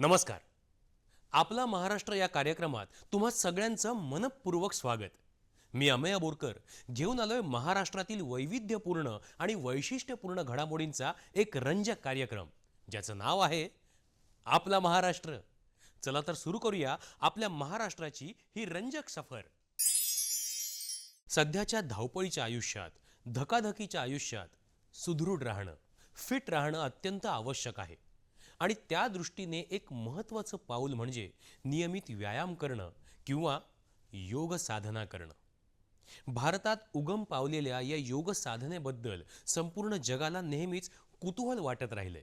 नमस्कार. आपला महाराष्ट्र या कार्यक्रमात तुम्हा सगळ्यांचं मनपूर्वक स्वागत. मी अमेय बोरकर घेऊन आलोय महाराष्ट्रातील वैविध्यपूर्ण आणि वैशिष्ट्यपूर्ण घडामोडींचा एक रंजक कार्यक्रम ज्याचं नाव आहे आपला महाराष्ट्र. चला तर सुरू करूया आपल्या महाराष्ट्राची ही रंजक सफर. सध्याच्या धावपळीच्या आयुष्यात धकाधकीच्या आयुष्यात सुदृढ राहणं फिट राहणं अत्यंत आवश्यक आहे. आणि त्या दृष्टीने एक महत्त्वाचं पाऊल म्हणजे नियमित व्यायाम करणं किंवा योग साधना करणं. भारतात उगम पावलेल्या या योग साधनेबद्दल संपूर्ण जगाला नेहमीच कुतूहल वाटत राहिलंय.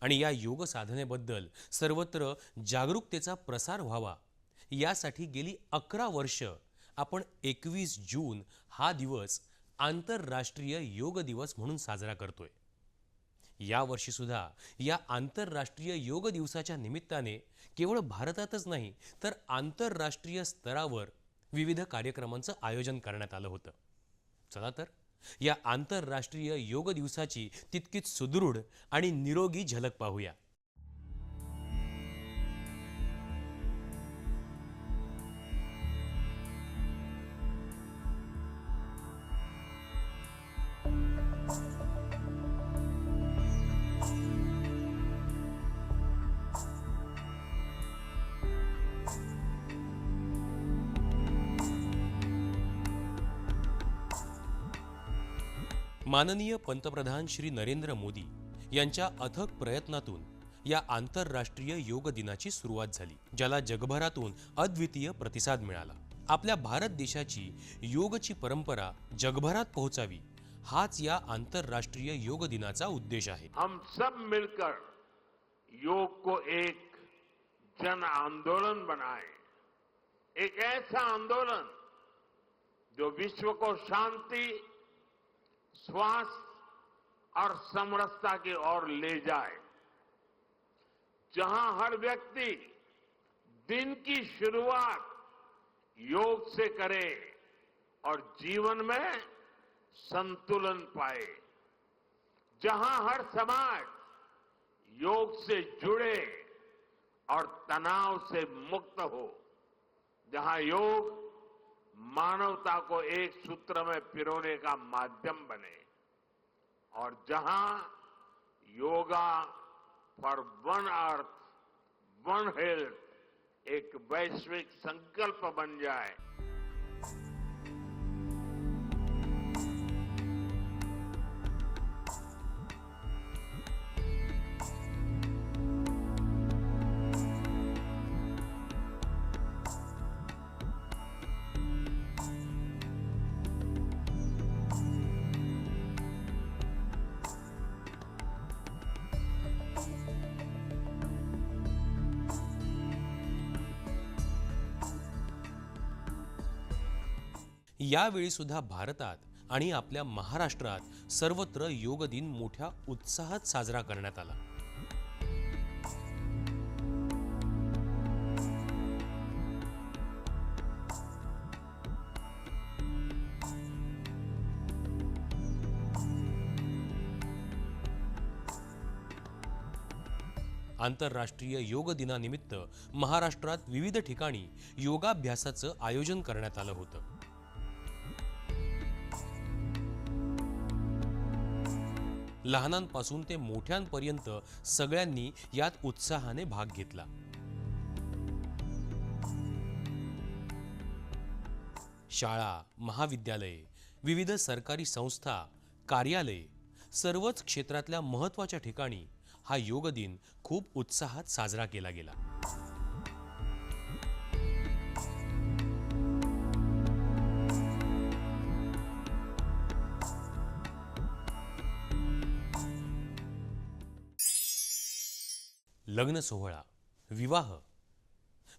आणि या योग साधनेबद्दल सर्वत्र जागरूकतेचा प्रसार व्हावा यासाठी गेली अकरा वर्ष आपण एकवीस जून हा दिवस आंतरराष्ट्रीय योग दिवस म्हणून साजरा करतोय. यावर्षी सुद्धा या आंतरराष्ट्रीय योग दिवसाच्या निमित्ताने केवळ भारतातच नाही तर आंतरराष्ट्रीय स्तरावर विविध कार्यक्रमांचं आयोजन करण्यात आलं होतं. चला तर या आंतरराष्ट्रीय योग दिवसाची तितकीच सुदृढ आणि निरोगी झलक पाहूया. माननीय पंतप्रधान श्री नरेंद्र मोदी यांच्या अथक प्रयत्नातून या आंतरराष्ट्रीय योग दिनाची सुरुवात झाली ज्याला जगभरातून अद्वितीय प्रतिसाद मिळाला. आपल्या भारत देशाची योगची परंपरा जगभरात पोहोचावी हाच या आंतरराष्ट्रीय योग दिनाचा उद्देश आहे. हम सब मिलकर योग को एक जन आंदोलन बनाए. एक ऐसा आंदोलन जो विश्व को शांति स्वास्थ्य और समरसता की ओर ले जाए। जहाँ हर व्यक्ति दिन की शुरुआत योग से करे और जीवन में संतुलन पाए। जहाँ हर समाज योग से जुड़े और तनाव से मुक्त हो। जहाँ योग मानवता को एक सूत्र में पिरोने का माध्यम बने। और जहाँ yoga for one earth one health एक वैश्विक संकल्प बन जाए यावेळी सुद्धा भारतात आणि आपल्या महाराष्ट्रात सर्वत्र योग दिन मोठ्या उत्साहात साजरा करण्यात आला. आंतरराष्ट्रीय योग दिनानिमित्त महाराष्ट्रात विविध ठिकाणी योगाभ्यासाचं आयोजन करण्यात आलं होतं. लहानांपासून ते मोठ्यांपर्यंत सगळ्यांनी यात उत्साहाने भाग घेतला. शाळा महाविद्यालये विविध सरकारी संस्था कार्यालये सर्वच क्षेत्रातल्या महत्त्वाच्या ठिकाणी हा योग दिन खूप उत्साहात साजरा केला गेला. लग्न सोहळा विवाह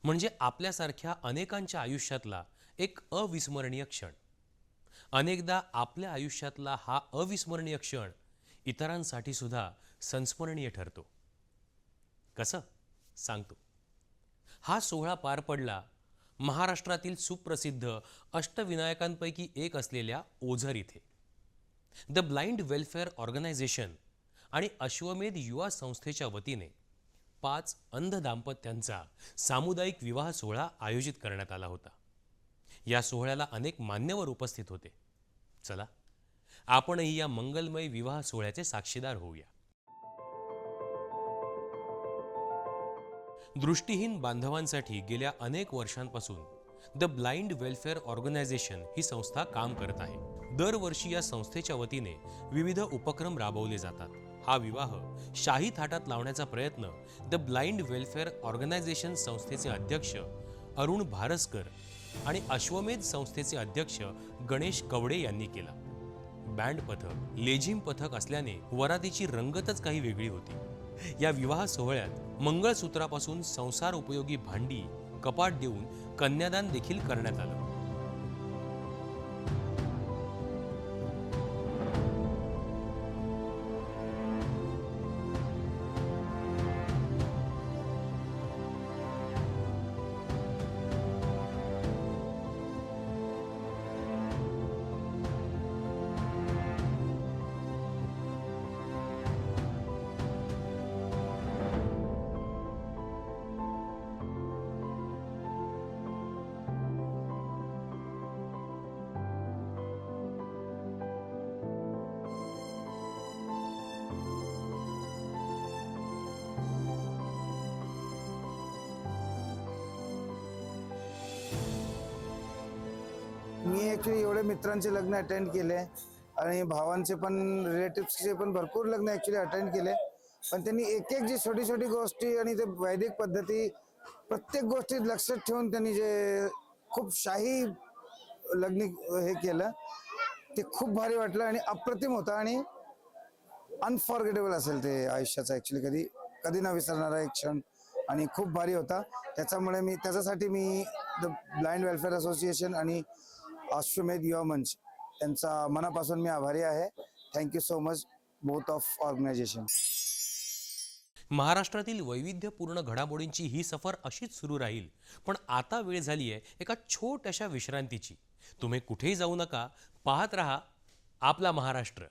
म्हणजे आपल्यासारख्या अनेकांच्या आयुष्यातला एक अविस्मरणीय क्षण. अनेकदा आपल्या आयुष्यातला हा अविस्मरणीय क्षण इतरांसाठी सुद्धा संस्मरणीय ठरतो. कसं? सांगतो. हा सोहळा पार पडला महाराष्ट्रातील सुप्रसिद्ध अष्टविनायकांपैकी एक असलेल्या ओझर इथे. द ब्लाइंड वेलफेअर ऑर्गनायझेशन आणि अश्वमेध युवा संस्थेच्या वतीने पाच अंध दाम्पत्यांचा सामुदायिक विवाह सोहळा आयोजित करण्यात आला होता. या सोहळ्याला अनेक मान्यवर उपस्थित होते. चला आपणही या मंगलमय विवाह सोहळ्याचे साक्षीदार होऊया. दृष्टीहीन बांधवांसाठी गेल्या अनेक वर्षांपासून द ब्लाइंड वेलफेअर ऑर्गनायझेशन ही संस्था काम करत आहे. दरवर्षी या संस्थेच्या वतीने विविध उपक्रम राबवले जातात. हा विवाह शाही थाटात लावण्याचा प्रयत्न द ब्लाइंड वेलफेअर ऑर्गनायझेशन संस्थेचे अध्यक्ष अरुण भारसकर आणि अश्वमेध संस्थेचे अध्यक्ष गणेश कवडे यांनी केला. बँड पथक लेझिम पथक असल्याने वरातीची रंगतच काही वेगळी होती. या विवाह सोहळ्यात मंगळसूत्रापासून संसार उपयोगी भांडी कपाट देऊन कन्यादान देखील करण्यात आलं. ॲक्च्युली एवढे मित्रांचे लग्न अटेंड केले. आणि भावांचे पण रिलेटिव्सचे पण भरपूर लग्न ॲक्च्युली अटेंड केले. पण त्यांनी एक एक जी छोटी छोटी गोष्टी आणि ते वैदिक पद्धती प्रत्येक गोष्टीत लक्षात ठेवून त्यांनी जे खूप शाही लग्न हे केलं ते खूप भारी वाटलं आणि अप्रतिम होतं आणि अनफॉर्गेटेबल असेल ते आयुष्याचा ॲक्च्युली कधी कधी न विसरणारा एक क्षण आणि खूप भारी होता. त्याच्यामुळे मी त्याच्यासाठी मी द ब्लाइंड वेलफेअर असोसिएशन आणि अश्वमेध युवा मंच यांचा मनापासून मी आभारी आहे. Thank you so much both of organisation महाराष्ट्रातील वैविध्यपूर्ण घडामोडींची ही सफर अशीच सुरू राहील. पण आता वेळ झाली आहे एका छोट्याशा विश्रांतीची. तुम्ही कुठेही जाऊ नका पाहत रहा आपला महाराष्ट्र.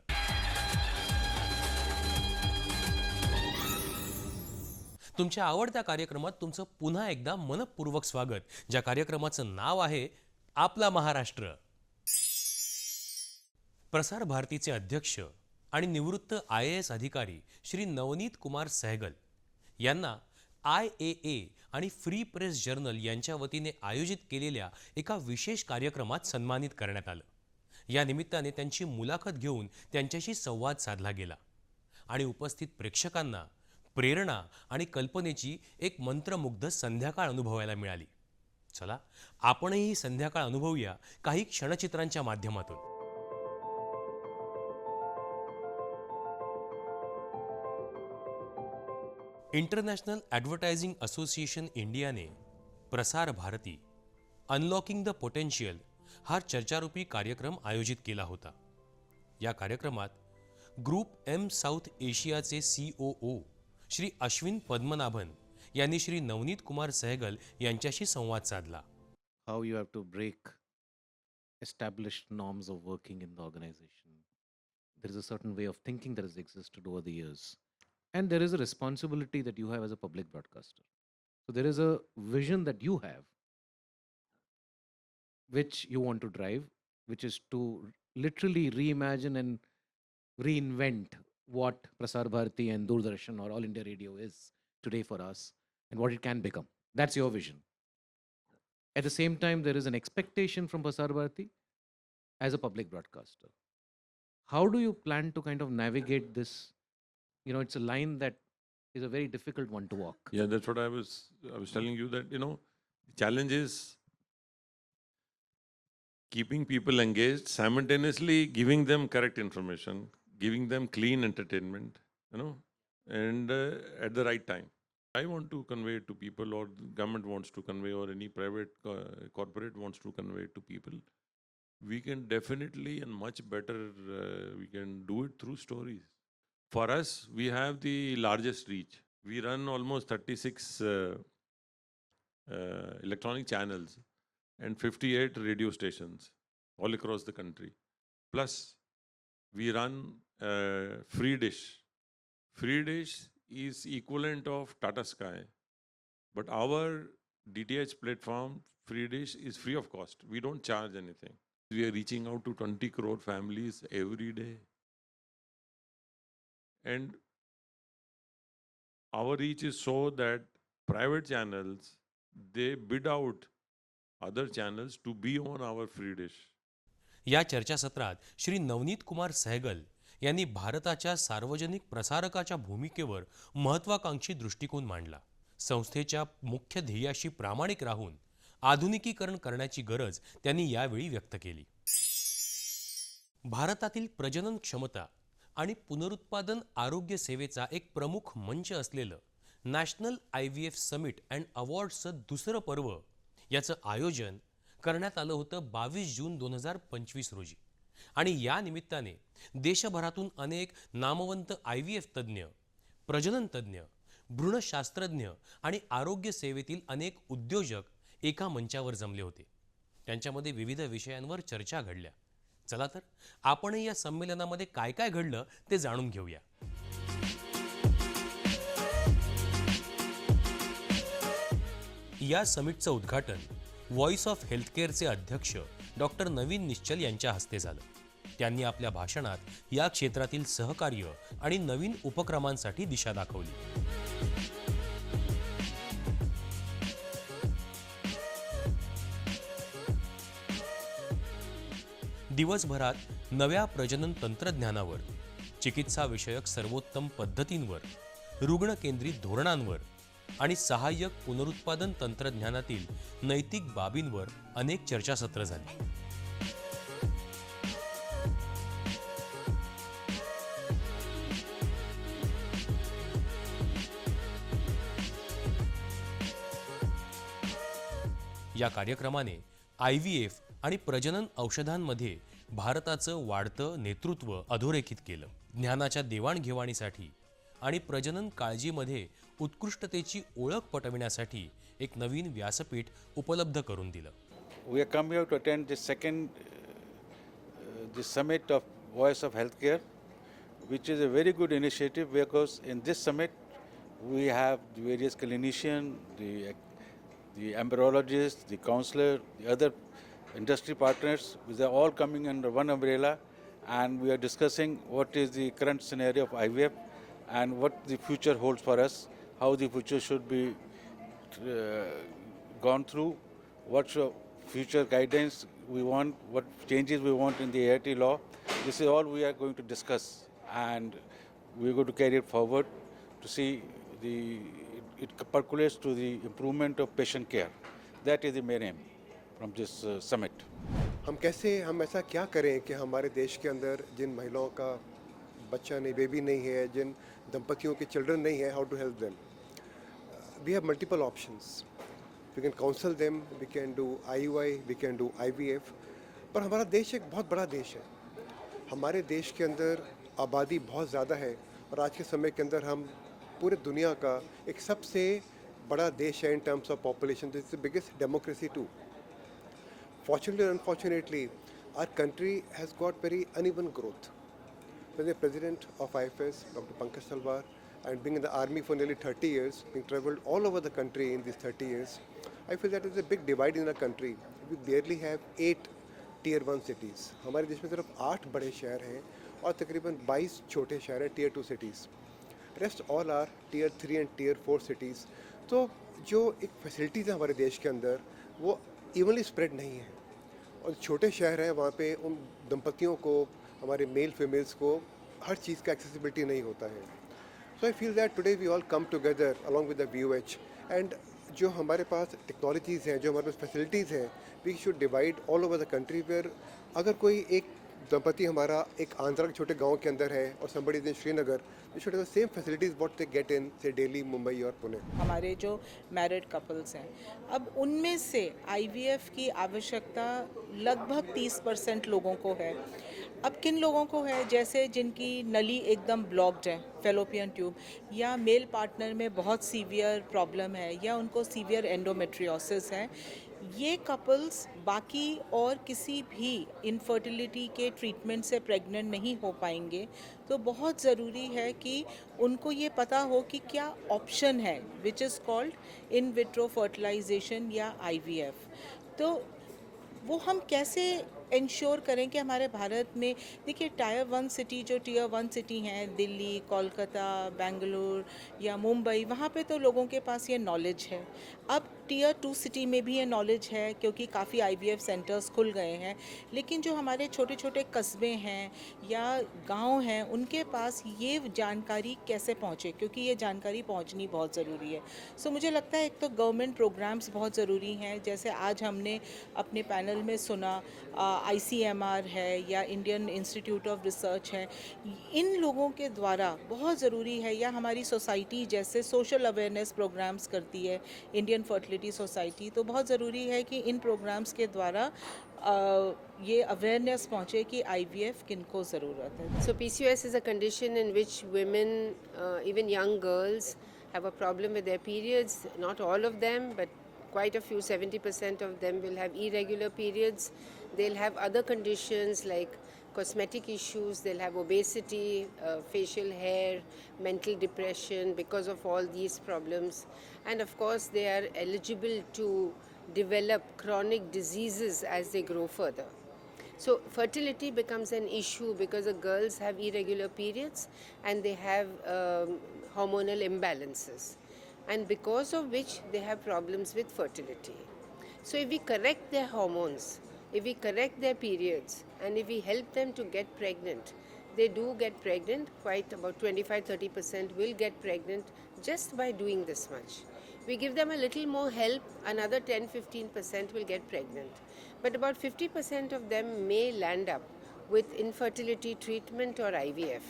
तुमच्या आवडत्या कार्यक्रमात तुमचं पुन्हा एकदा मनपूर्वक स्वागत. ज्या कार्यक्रमाचं नाव आहे आपला महाराष्ट्र. प्रसार भारतीचे अध्यक्ष आणि निवृत्त आय एस अधिकारी श्री नवनीत कुमार सहगल यांना आय ए ए आणि फ्री प्रेस जर्नल यांच्या वतीने आयोजित केलेल्या एका विशेष कार्यक्रमात सन्मानित करण्यात आलं. या निमित्ताने त्यांची मुलाखत घेऊन त्यांच्याशी संवाद साधला गेला आणि उपस्थित प्रेक्षकांना प्रेरणा आणि कल्पनेची एक मंत्रमुग्ध संध्याकाळ अनुभवायला मिळाली. चला आपणही ही संध्याकाळ अनुभवूया काही क्षणचित्रांच्या माध्यमातून. इंटरनॅशनल ॲडव्हर्टायझिंग असोसिएशन इंडियाने Prasar Bharati unlocking the potential हा चर्चारूपी कार्यक्रम आयोजित केला होता. या कार्यक्रमात group M South एशियाचे C O O Shri Ashwin Padmanabhan यांनी श्री नवनीत कुमार सहगल यांच्याशी संवाद साधला how you have to break established norms of working in the organization. There is a certain way of thinking that has existed over the years. And there is a responsibility that you have as a public broadcaster. So there is a vision that you have, which you want to drive, which is to literally reimagine and reinvent what Prasar Bharati and Doordarshan or All India Radio is today for us and what it can become. That's your vision at the same time there is an expectation from Prasar Bharati as a public broadcaster. How do you plan to kind of navigate this? You know, it's a line that is a very difficult one to walk. Yeah, that's what I was I was telling you that you know the challenge is keeping people engaged, simultaneously giving them correct information, giving them clean entertainment, you know, and uh, at the right time. I want to convey to people, or government wants to convey, or any private co- corporate wants to convey to people. We can definitely and much better. Uh, we can do it through stories. For us, we have the largest reach. We run almost 36 uh, uh, electronic channels and 58 radio stations all across the country. Plus, we run uh, free dish. Free dish is equivalent of Tata Sky, but our DTH platform, Free Dish, is free of cost. We don't charge anything. We are reaching out to 20 crore families every day. And our reach is so that private channels they bid out other channels to be on our free dish. या चर्चासत्रात श्री नवनीत कुमार सहगल यांनी भारताच्या सार्वजनिक प्रसारकाच्या भूमिकेवर महत्त्वाकांक्षी दृष्टिकोन मांडला. संस्थेच्या मुख्य ध्येयाशी प्रामाणिक राहून आधुनिकीकरण करण्याची गरज त्यांनी यावेळी व्यक्त केली. भारतातील प्रजनन क्षमता आणि पुनरुत्पादन आरोग्य सेवेचा एक प्रमुख मंच असलेलं national I V F summit and अवॉर्ड्सचं दुसरं पर्व याचं आयोजन करण्यात आलं होतं बावीस जून दोन हजार पंचवीस रोजी. आणि या निमित्ताने देशभरातून अनेक नामवंत आय व्ही एफ तज्ज्ञ प्रजननतज्ज्ञ भ्रूणशास्त्रज्ञ आणि आरोग्य सेवेतील अनेक उद्योजक एका मंचावर जमले होते. त्यांच्यामध्ये विविध विषयांवर चर्चा घडल्या. चला तर आपणही या संमेलनामध्ये काय काय घडलं ते जाणून घेऊया. या समिटचं उद्घाटन व्हॉइस ऑफ हेल्थकेअरचे अध्यक्ष डॉक्टर नवीन निश्चल यांच्या हस्ते झालं. त्यांनी आपल्या भाषणात या क्षेत्रातील सहकार्य आणि नवीन उपक्रमांसाठी दिशा दाखवली. दिवसभरात नव्या प्रजनन तंत्रज्ञानावर चिकित्सा विषयक सर्वोत्तम पद्धतींवर रुग्णकेंद्रित धोरणांवर आणि सहाय्यक पुनरुत्पादन तंत्रज्ञानातील नैतिक बाबींवर अनेक चर्चासत्र झाली. या कार्यक्रमाने आय व्ही एफ आणि प्रजनन औषधांमध्ये भारताचं वाढतं नेतृत्व अधोरेखित केलं. ज्ञानाच्या देवाणघेवाणीसाठी आणि प्रजनन काळजीमध्ये उत्कृष्टतेची ओळख पटविण्यासाठी एक नवीन व्यासपीठ उपलब्ध करून दिलं. We are come you to attend the second the summit of voice of health care which is a very good initiative because in this summit we have the various clinician the the embryologists, the counselor, the other industry partners. They are all coming under one umbrella, and we are discussing what is the current scenario of IVF and what the future holds for us, how the future should be uh, gone through, what future guidance we want, what changes we want in the AIT law. This is all we are going to discuss, and we are going to carry it forward to see the it percolates to the improvement of patient care. That is the main aim from this uh, summit. हम कैसे हम ऐसा क्या करें कि हमारे देश के अंदर जिन महिलाओं का बच्चा नहीं बेबी नहीं है जिन दंपतियों के चिल्ड्रन नहीं है how to help them we have multiple options we can counsel them we can do I we can do IVF पर हमारा देश एक बहुत बड़ा देश है हमारे देश के अंदर आबादी बहुत ज़्यादा है और आज के समय के अंदर हम पूरे दुनिया का एक सबसे बड़ा देश है in terms of population this biggest democracy to fortunately unfortunately our country has got very un uneven growth president of I F S doctor Pankaj Salwar and being in the army for nearly thirty years being travelled all over the country in this thirty years I feel that is a big divide in the country we barely have at tier one cities हमारे देश में सिर्फ़ आठ बड़े शहर हैं और तकरीबन बाईस छोटे शहर हैं tier two cities rest all are tier three and tier four cities तो जो एक फैसिलिटीज़ हैं हमारे देश के अंदर, वो इवनली स्प्रेड नहीं है। और छोटे शहर हैं, वहाँ पे उन दंपतियों को, हमारे मेल फीमेल्स को हर चीज़ का एक्सेसिबिलिटी नहीं होता है। So I feel that today we all come together along with the V H and जो हमारे पास टेक्नोलॉजीज़ हैं, जो हमारे पास फैसिलिटीज़ हैं we should divide all over the country where अगर कोई एक दंपति हमारा एक आंध्रा के छोटे गाँव के अंदर है और is in Srinagar the same facilities what they get in से दिल्ली मुंबई और पुणे हमारे जो मैरिड कपल्स हैं, अब उनमें से आईवीएफ की आवश्यकता लगभग 30 परसेंट लोगों को है। अब किन लोगों को है? जैसे जिनकी नली एकदम ब्लॉक्ड है फेलोपियन ट्यूब या मेल पार्टनर में बहुत सीवियर प्रॉब्लम है, या उनको सीवियर एंडोमेट्रियोसिस है ये कपल्स बाकी और किसी भी इनफर्टिलिटी के ट्रीटमेंट से प्रेग्नेंट नहीं हो पाएँगे तो बहुत ज़रूरी है कि उनको ये पता हो कि क्या ऑप्शन है which is called in vitro fertilisation या आईवीएफ तो वो हम कैसे इंश्योर करें कि हमारे भारत में, देखिए टायर वन सिटी जो टीयर वन सिटी हैं, दिल्ली, कोलकाता, बेंगलोर या मुंबई, वहाँ पे तो लोगों के पास ये नॉलेज है। अब टीयर टू सिटी में भी ये नॉलेज है, क्योंकि काफ़ी आईवीएफ सेंटर्स खुल गए हैं। लेकिन जो हमारे छोटे छोटे कस्बे हैं या गाँव हैं, उनके पास ये जानकारी कैसे पहुँचे? क्योंकि ये जानकारी पहुँचनी बहुत ज़रूरी है। सो मुझे लगता है एक तो गवर्नमेंट प्रोग्राम्स बहुत ज़रूरी हैं। जैसे आज हमने अपने पैनल में सुना आईसीएमआर है या इंडियन इंस्टीट्यूट ऑफ़ रिसर्च है। इन लोगों के द्वारा बहुत ज़रूरी है या हमारी सोसाइटी जैसे सोशल अवेयरनेस प्रोग्राम्स करती है इंडियन फर्टिलिटी डिसेबिलिटी सोसाइटी तो बहुत ज़रूरी है कि इन प्रोग्राम्स के द्वारा ये अवेयरनेस पहुँचे कि आई वी एफ़ किन को ज़रूरत है। So P C S is a condition in which women even young girls have a problem with their periods not all of them but quite a few 70% of them will have irregular periods. They'll have other conditions like cosmetic issues, they'll have obesity, uh, facial hair, mental depression because of all these problems. And of course, they are eligible to develop chronic diseases as they grow further. So fertility becomes an issue because the girls have irregular periods and they have um, hormonal imbalances, and because of which they have problems with fertility. So if we correct their hormones, if we correct their periods, and if we help them to get pregnant, they do get pregnant. Quite about 25-30% will get pregnant just by doing this much. We give them a little more help, another 10-15% will get pregnant. But about 50% of them may land up with infertility treatment or IVF.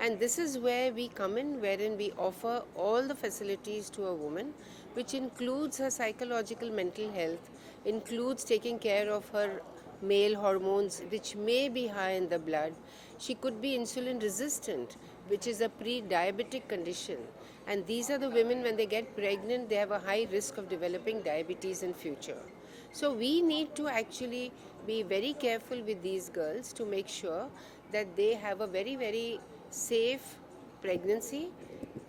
And this is where we come in, wherein we offer all the facilities to a woman, which includes her psychological mental health, includes taking care of her male hormones, which may be high in the blood. She could be insulin resistant, which is a pre diabetic condition. And these are the women, when they get pregnant, they have a high risk of developing diabetes in future. So we need to actually be very careful with these girls to make sure that they have a very, very safe pregnancy,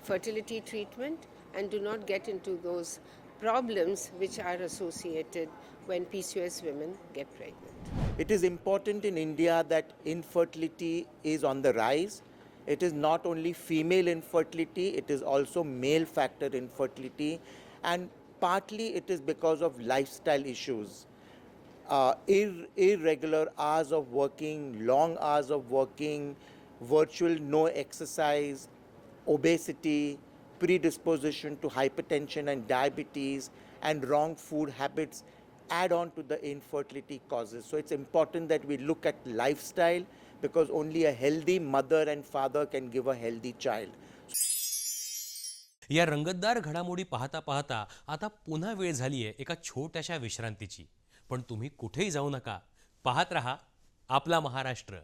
fertility treatment, and do not get into those problems which are associated when PCOS women get pregnant. It is important in India that infertility is on the rise. It is not only female infertility, it is also male factor infertility, and partly it is because of lifestyle issues. Uh, ir- irregular hours of working, long hours of working, virtual no exercise, obesity, predisposition to hypertension and diabetes, and wrong food habits add on to the infertility causes. So it's important that we look at lifestyle because only a healthy mother and father can give a healthy child. या रंगतदार घडामोडी पाहता पाहता आता पुन्हा वेळ झाली आहे एका छोट्याशा विश्रांतीची पण तुम्ही कुठेही जाऊ नका पाहत रहा आपला महाराष्ट्र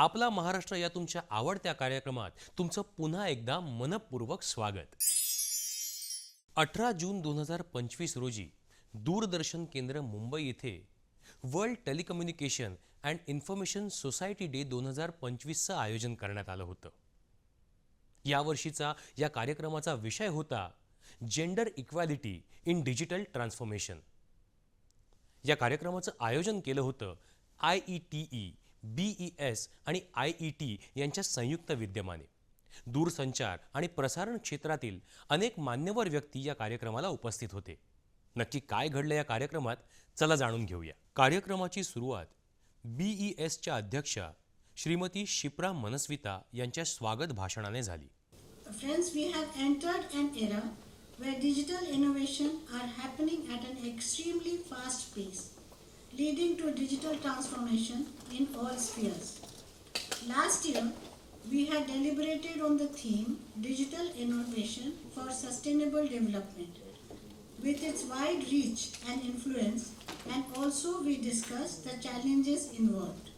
आपला महाराष्ट्र या तुमच्या आवडत्या कार्यक्रमात तुमचं पुन्हा एकदा मनपूर्वक स्वागत. अठरा जून दोन हजार पंचवीस रोजी दूरदर्शन केंद्र मुंबई येथे world telecommunication and information society day दोन हजार पंचवीसचं आयोजन करण्यात आलं होतं. यावर्षीचा या कार्यक्रमाचा विषय होता gender equality in digital transformation. या कार्यक्रमाचं आयोजन केलं होतं I E T E. B E S आणि आय ई टी यांच्या संयुक्त विद्यमाने. दूरसंचार आणि प्रसारण क्षेत्रातील अनेक मान्यवर व्यक्ती या कार्यक्रमाला उपस्थित होते. नक्की काय घडलं या कार्यक्रमात? चला जाणून घेऊया. कार्यक्रमाची सुरुवात बी ई एसच्या अध्यक्षा श्रीमती शिप्रा मनस्विता यांच्या स्वागत भाषणाने झाली. Friends, we have entered an era where digital innovation are happening at an extremely fast pace, leading to digital transformation in all spheres. Last year, we had deliberated on the theme Digital Innovation for Sustainable Development. With its wide reach and influence, and also we discussed the challenges involved.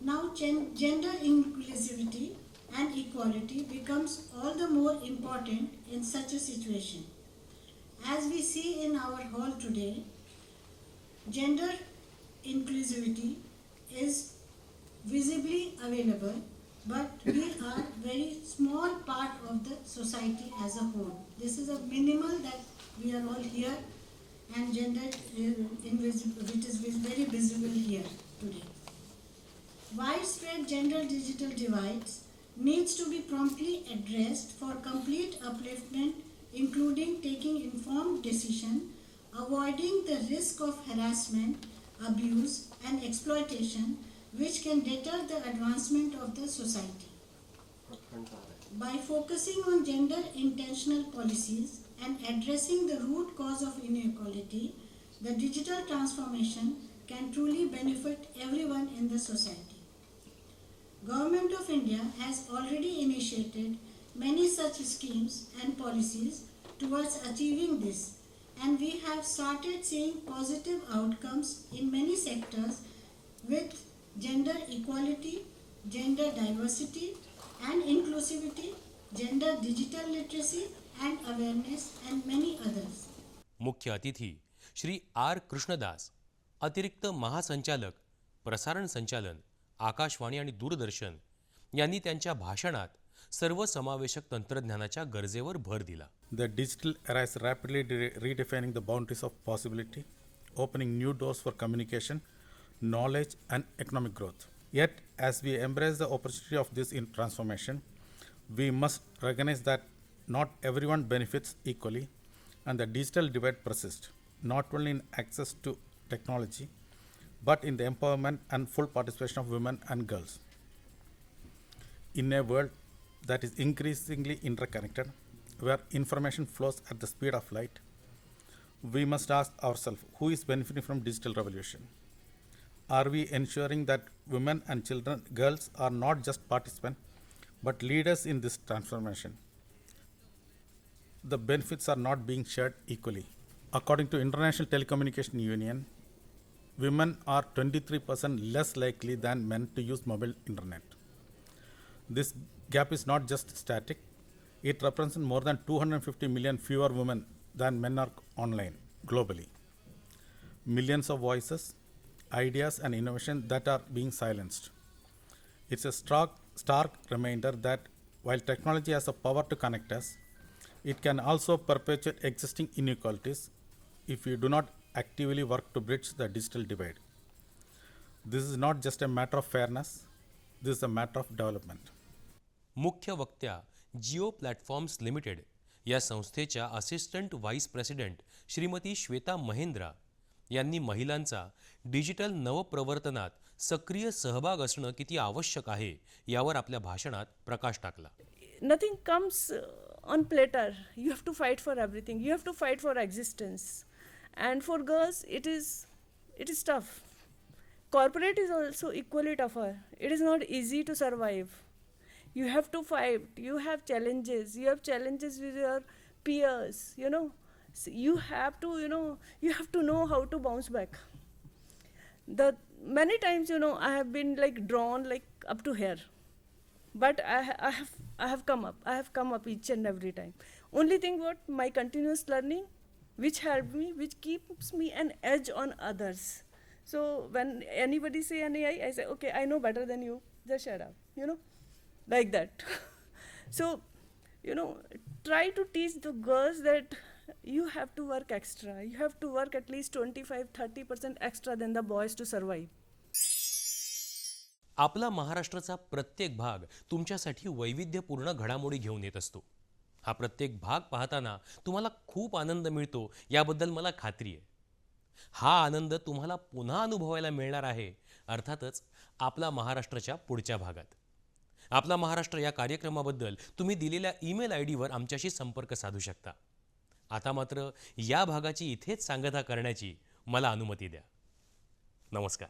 Now, gen- gender inclusivity and equality becomes all the more important in such a situation. As we see in our hall today, gender inclusivity is visibly available, but we are very small part of the society as a whole. This is a minimal that we are all here and gender uh, which is very visible here today. Widespread gender digital divides needs to be promptly addressed for complete upliftment, including taking informed decision, avoiding the risk of harassment, abuse, and exploitation, which can deter the advancement of the society. By focusing on gender intentional policies and addressing the root cause of inequality, the digital transformation can truly benefit everyone in the society. Government of India has already initiated many such schemes and policies towards achieving this and we have started seeing positive outcomes in many sectors with gender equality, gender diversity and inclusivity, gender digital literacy and awareness and many others. मुख्य अतिथी Shri R Krishnadas अतिरिक्त महासंचालक प्रसारण संचालन आकाशवाणी आणि दूरदर्शन यांनी त्यांच्या भाषणात सर्वसमावेशक तंत्रज्ञानाच्या गरजेवर भर दिला The digital era is rapidly de- redefining the boundaries of possibility, opening new doors for communication, knowledge, and economic growth. Yet, as we embrace the opportunity of this in transformation, we must recognize that not everyone benefits equally, and the digital divide persists, not only in access to technology, but in the empowerment and full participation of women and girls. In a world that is increasingly interconnected, where information flows at the speed of light, we must ask ourselves who is benefiting from digital revolution? Are we ensuring that women and children, girls, are not just participants but leaders in this transformation? The benefits are not being shared equally. According to International Telecommunication Union, women are 23% less likely than men to use mobile internet. This gap is not just static, it represents more than 250 million fewer women than men are online globally. Millions of voices, ideas, and innovation that are being silenced. It's a stark, stark reminder that while technology has the power to connect us, it can also perpetuate existing inequalities if we do not actively work to bridge the digital divide. This is not just a matter of fairness, this is a matter of development. मुख्य वक्त्या Jio platforms limited या संस्थेच्या assistant vice president Shrimati Shweta Mahendra यांनी महिलांचा digital नवप्रवर्तनात सक्रिय सहभाग असणं किती आवश्यक आहे यावर आपल्या भाषणात प्रकाश टाकला. Nothing comes on platter you have to fight for everything you have to fight for existence and for girls it is it is tough corporate is also equally tougher it is not easy to survive you have to fight you have challenges you have challenges with your peers you know S- you have to you know you have to know how to bounce back the many times you know i have been like drawn like up to here but I, I have I have come up. I have come up each and every time. Only thing what my continuous learning, which helped me, which keeps me an edge on others. So when anybody say an AI, I say okay, I know better than you. Just shut up. You know, like that. so, you know, try to teach the girls that you have to work extra. You have to work at least 25, 30% extra than the boys to survive. आपला महाराष्ट्राचा प्रत्येक भाग तुमच्यासाठी वैविध्यपूर्ण घडामोडी घेऊन येत असतो हा प्रत्येक भाग पाहताना तुम्हाला खूप आनंद मिळतो याबद्दल मला खात्री आहे हा आनंद तुम्हाला पुन्हा अनुभवायला मिळणार आहे अर्थातच आपला महाराष्ट्राच्या पुढच्या भागात आपला महाराष्ट्र या कार्यक्रमाबद्दल तुम्ही दिलेल्या ईमेल आय डीवर आमच्याशी संपर्क साधू शकता. आता मात्र या भागाची इथेच सांगता करण्याची मला अनुमती द्या. नमस्कार.